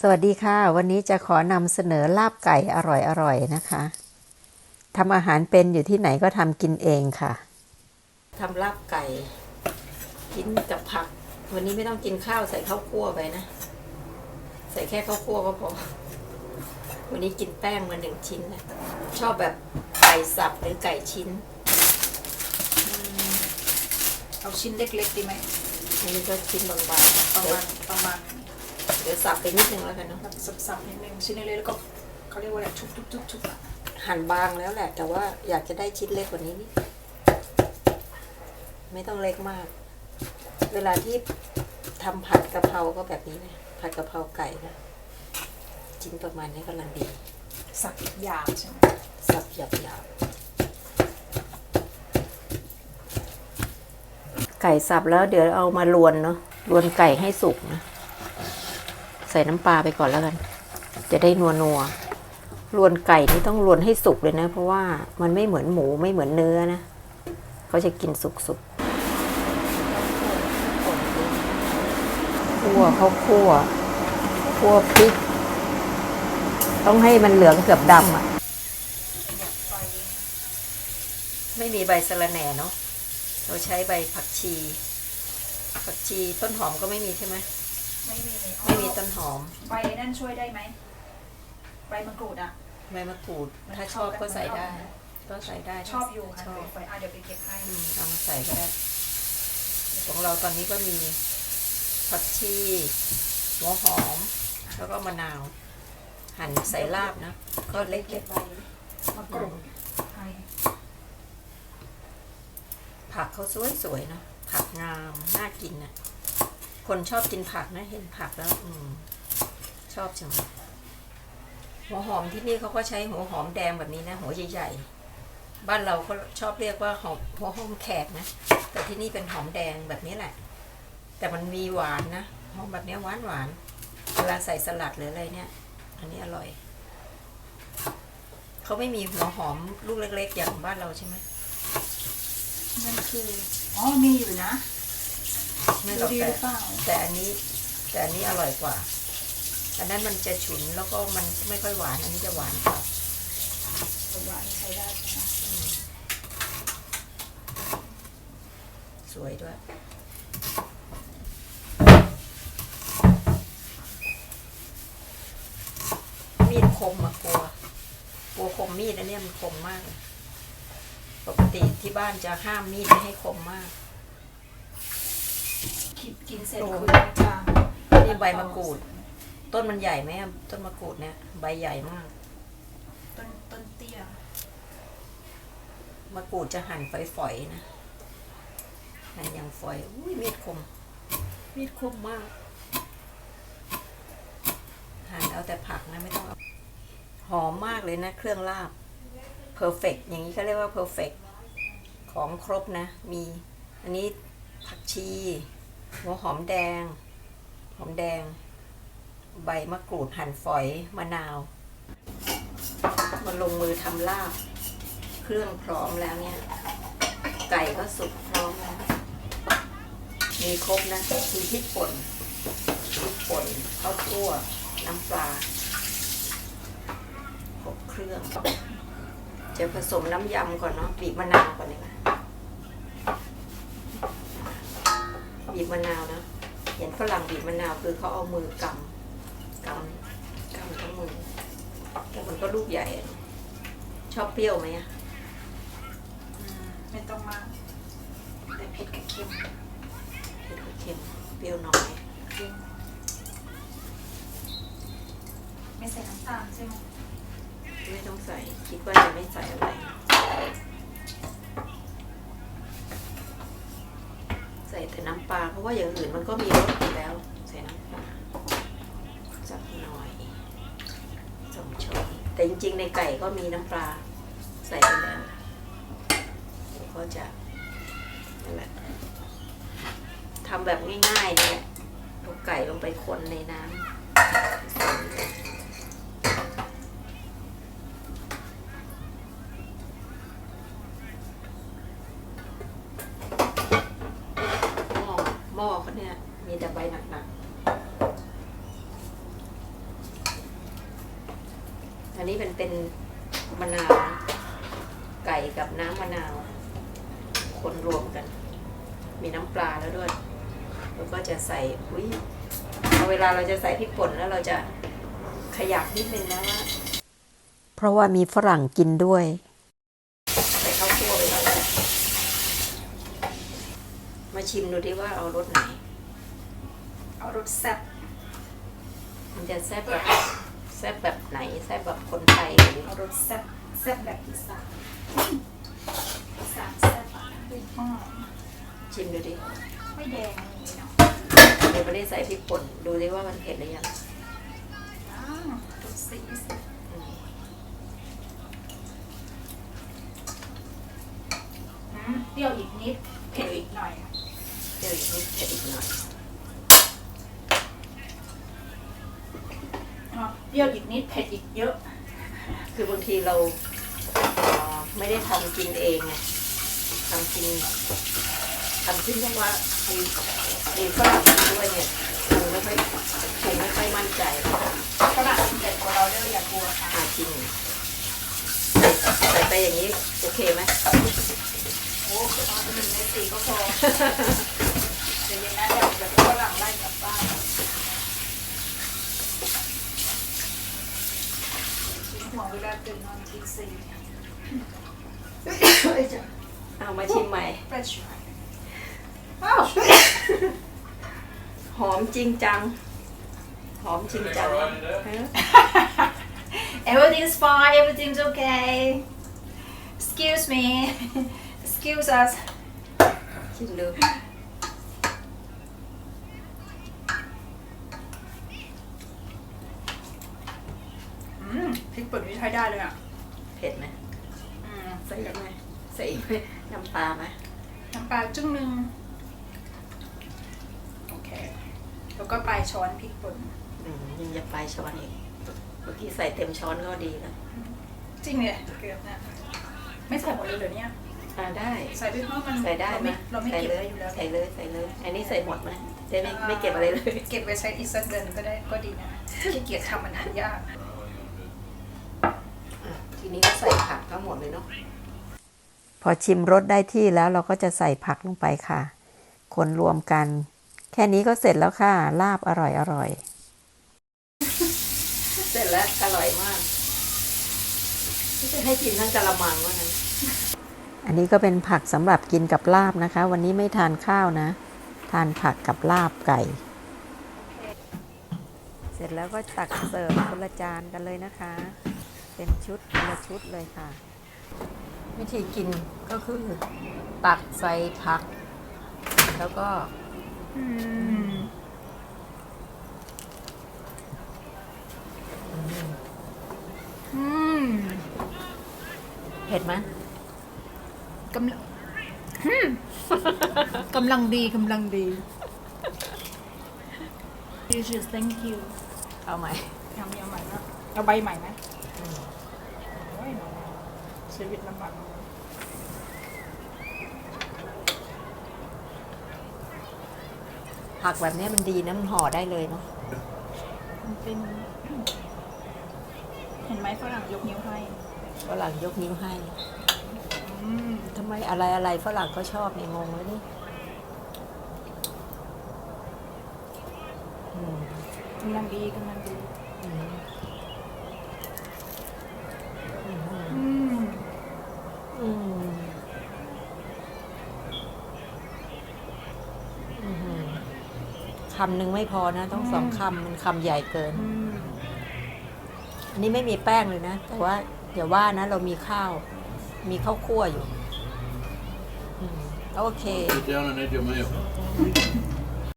สวัสดีค่ะ วันนี้จะขอนำเสนอลาบไก่อร่อยๆนะคะทำอาหารเป็นอยู่ที่ไหนก็ทำกินเองค่ะทำลาบไก่ กินกับผัก วันนี้ไม่ต้องกินข้าวใส่ข้าวคั่วไปนะ ใส่แค่ข้าวคั่วก็พอ วันนี้กินแป้งมาหนึ่งชิ้นนะชอบแบบไก่สับหรือไก่ชิ้น เอาชิ้นเล็กๆดีไหมอันนี้ก็ชิ้นบางประๆเดี๋ยวมาณประมาณเดี๋ยวสับไปนิดนึงแล้วกันเนาะแบบสับๆนิดนึงชิ้นเล็กๆแล้วก็เขาเรียกว่าอะไรชุบๆๆๆอะหั่นบางแล้วแหละ แต่ว่าอยากจะได้ชิ้นเล็กกว่านี้นิดไม่ต้องเล็กมาก เวลาที่ทำผัดกะเพราก็แบบนี้นะผัดกะเพราไก่นะชิ้นประมาณนี้กำลังดี สับหยาบใช่ไหมสับหยาบหยาบไก่สับแล้วเดี๋ยวเอามาลวนเนาะลวนไก่ให้สุกนะใส่น้ำปลาไปก่อนแล้วกัน จะได้นัวนัวๆลวนไก่นี่ต้องลวนให้สุกเลยนะ เพราะว่ามันไม่เหมือนหมูไม่เหมือนเนื้อนะเขาจะกินสุกสุกคั่วเขาคั่วคั่วพริก ต้องให้มันเหลืองเกือบดำอะ ไม่มีใบสะระแหน่เนาะเราใช้ใบผักชี ผักชีต้นหอมก็ไม่มีใช่ไหม ไม่มีไม่มีต้นหอม ใบนั่นช่วยได้ไหมใบมะกรูดอะ ใบมะกรูด ถ้าชอบก็ใส่ได้ ก็ใส่ได้ชอบอยู่ค่ะชอบไฟอะเดี๋ยวไปเก็บให้อืมเอามาใส่ก็ได้ของเราตอนนี้ก็มีผักชีหัวหอม แล้วก็มะนาว หั่นใส่ลาบนะ ก็เล็กเก็บใบมะกรูดให้ๆผักเขาสวยๆเนาะผักงาม น่ากินนะ คนชอบกินผักนะเห็นผักแล้ว อืม ชอบจังหัวหอมที่นี่เขาก็ใช้หัวหอมแดงแบบนี้นะ หัวใหญ่ๆบ้านเราก็ชอบเรียกว่าหอมหัวหอมแขกนะ แต่ที่นี่เป็นหอมแดงแบบนี้แหละ แต่มันมีหวานนะหอมแบบนี้หวานหวานๆเวลาใส่สลัดหรืออะไรเนี่ย อันนี้อร่อยเขาไม่มีหัวหอมลูกเล็ก ๆ อย่างบ้านเราใช่ไหมนั่นคืออ๋อมีอยู่นะ ไม่หรดูอกดีหแต่รือเปล่าแต่อันนี้ แต่อันนี้อร่อยกว่า อันนั้นมันจะฉุนแล้วก็มันไม่ค่อยหวาน อันนี้จะหวานกว่าหวานใช้ได้ใช่ไหมสวยด้วยมีดคมอะกลัวกลัวคมมีดอันเนี้ยมันคมมากเลยปกติที่บ้านจะห้ามมีดไม่ให้คมมาก กินกินเสร็จโอ้คือจะนี่ใบมะกรูด ต้นมันใหญ่ไหมอะต้นมะกรูดเนี่ยใบใหญ่มาก ต้นต้นเตี้ยมะกรูดจะหั่นฝอยๆนะหั่นอย่างฝอยอุ้ยมีดคม มีดคมมาก หั่นเอาแต่ผักนะไม่ต้องเอาหอมมากเลยนะ เครื่องลาบเพอร์เฟกอย่างนี้เขาเรียกว่าเพอร์เฟกของครบนะ มี อันนี้ผักชี หัวหอมแดง หอมแดง ใบมะกรูดหั่นฝอยมะนาว มาลงมือทำลาบ เครื่องพร้อมแล้วเนี่ย ไก่ก็สุกพร้อมแล้ว มีครบนะมีพริกป่นพริกป่นข้าวคั่วน้ำปลาครบเครื่องจะผสมน้ำยำก่อนเนาะบีบมะนาวก่อนเลยนะ บีบมะนาวนะ เห็นฝรั่งบีบมะนาวคือเขาเอามือกำกำกำทั้งมือแต่มันก็ลูกใหญ่อะชอบเปรี้ยวไหมอะอืมไม่ต้องมากแต่เผ็ดกับเค็มเผ็ดกับเค็มเปรี้ยวน้อยเค็มไม่ใส่น้ำตาลใช่ไหมไม่ต้องใส่ คิดว่าจะไม่ใส่อะไร ส่แต่น้ำปลาเพราะว่าอย่างอื่นมันก็มีรสอยู่แล้ว ใส่น้ำปลาสักหน่อยสองช้อนแต่จริงๆ ในไก่ก็มีน้ำปลาใส่ไปแล้วก็จะนั่นแหละทำแบบง่ายๆนี่แหละเอาไก่ลงไปคนในน้ำหม้อหม้อเขาเนี่ย มีแต่ใบหนักๆ อันนี้เป็นเป็นมะนาวนะไก่กับน้ำมะนาว คนรวมกัน มีน้ำปลาแล้วด้วย แล้วก็จะใส่อุ้ยพอเวลาเราจะใส่พริกป่นแล้วเราจะขยับนิดนึงนะว่าเพราะว่ามีฝรั่งกินด้วย ใส่ข้าวคั่วไปแล้วมาชิมดูดิว่าเอารสไหน เอารสแซ่บมันจะแซ่บแบบ แซ่บแบบไหนแซ่บแบบคนไทยหรือเอารสแซ่บแซ่บแบบอีสานอีสานแซ่บอะอืมชิมดูดิไม่แดงนี่เนาะเดี๋ยวไม่ได้ใส่พริกป่นดูดิว่ามันเผ็ดหรือยังอ้าวดูสีสิอืมอืมเปรี้ยวอีกนิดเผ็ดอีกหน่อยเดี๋ยวอีกนิดเผ็ดอีกหน่อย รี้ยวอีกนิดเผ็ดอีกเยอะ คือบางทีเราเอ่อไม่ได้ทำกินเองไงทำกินทำกินเพราะว่ามีมีฝรั่งกินด้วยเนี่ยคงไม่ค่อยคงไม่ค่อยมั่นใจฝรั่งกินแต่ตัวเราเด้ออย่ากลัวค่ะอาจริงใส่ไปอย่างนี้โอเคไหมโอ้เอาหนึ่งในสี่ก็พอเดี๋ยวเย็นนะเดี๋ยวเดี๋ยวฝรั่งไล่กลับบ้านกิน ห่วงเวลาตื่นนอนกินสี่เอามาชิมใหม่ Fresh อ้าวหอมจริงจัง หอมจริงจังฮะ Everything's fine, everything's okay. Excuse me. Excuse us. ชิมดู อืม พริกป่นนี่ใช้ได้เลยอะเผ็ดไหมอืมใส่อีกไหมใส่อีกไหมน้ำปลาไหมน้ำปลาจึ้งหนึ่งโอเค แล้วก็ปลายช้อนพริกป่นอืมยังจะปลายช้อนอีก เมื่อกี้ใส่เต็มช้อนก็ดีแล้วจริงเนี่ยเกือบนะไม่ใส่หมดเลยเดี๋ยวนี้อ่าได้ ใส่ไปเพราะมันใส่ได้เราไหมไม่เราไม่ใส่เก็บเลไว้ย อยู่แล้ว ใส่เลย ใส่เลย อันนี้ใส่หมดไหมจะไม่ไม่เก็บอะไรเลย เก็บไว้ใช้อีกสักเดือนก็ได้ก็ดีนะขี้เกียจทำมันหายากอะ ทีนี้ก็ใส่ผักทั้งหมดเลยเนาะพอชิมรสได้ที่แล้วเราก็จะใส่ผักลงไปค่ะ คนรวมกัน แค่นี้ก็เสร็จแล้วค่ะ ลาบอร่อยอร่อย เสร็จแล้วอร่อยมากจะให้กินทั้งกะละมังว่างั้นอันนี้ก็เป็นผักสำหรับกินกับลาบนะคะ วันนี้ไม่ทานข้าวนะ ทานผักกับลาบไก่ เสร็จแล้วก็ตักเสิร์ฟคนละจานกันเลยนะคะ เป็นชุดคนละชุดเลยค่ะ วิธีกินก็คือ ตักใส่ผัก แล้วก็อืมอืมเผ็ดไหมกำลังอืมกำลังดีกำลังดี You should thank you เอาไหมทำยังใหม่นะเอาใบใหม่ไหมโอ้ย ชีวิตลำบากผักแบบนี้มันดีนะมันห่อได้เลยเนาะมันเป็น เห็นไหมฝรั่งยกนิ้วให้ฝรั่งยกนิ้วให้อืมทำไมอะไรอะไรฝรั่งก็ชอบเนี่ยงงแล้วนี่อืมกำลังดีกำลังดี อืมอืม อืม อืมอืม คำหนึ่งไม่พอนะ ต้องสองคำมันคำใหญ่เกินอืมอันนี้ไม่มีแป้งเลยนะ แต่ว่าอย่าว่านะ เรามีข้าว มีข้าวคั่วอยู่อืมโอเค Sit down and eat your meal.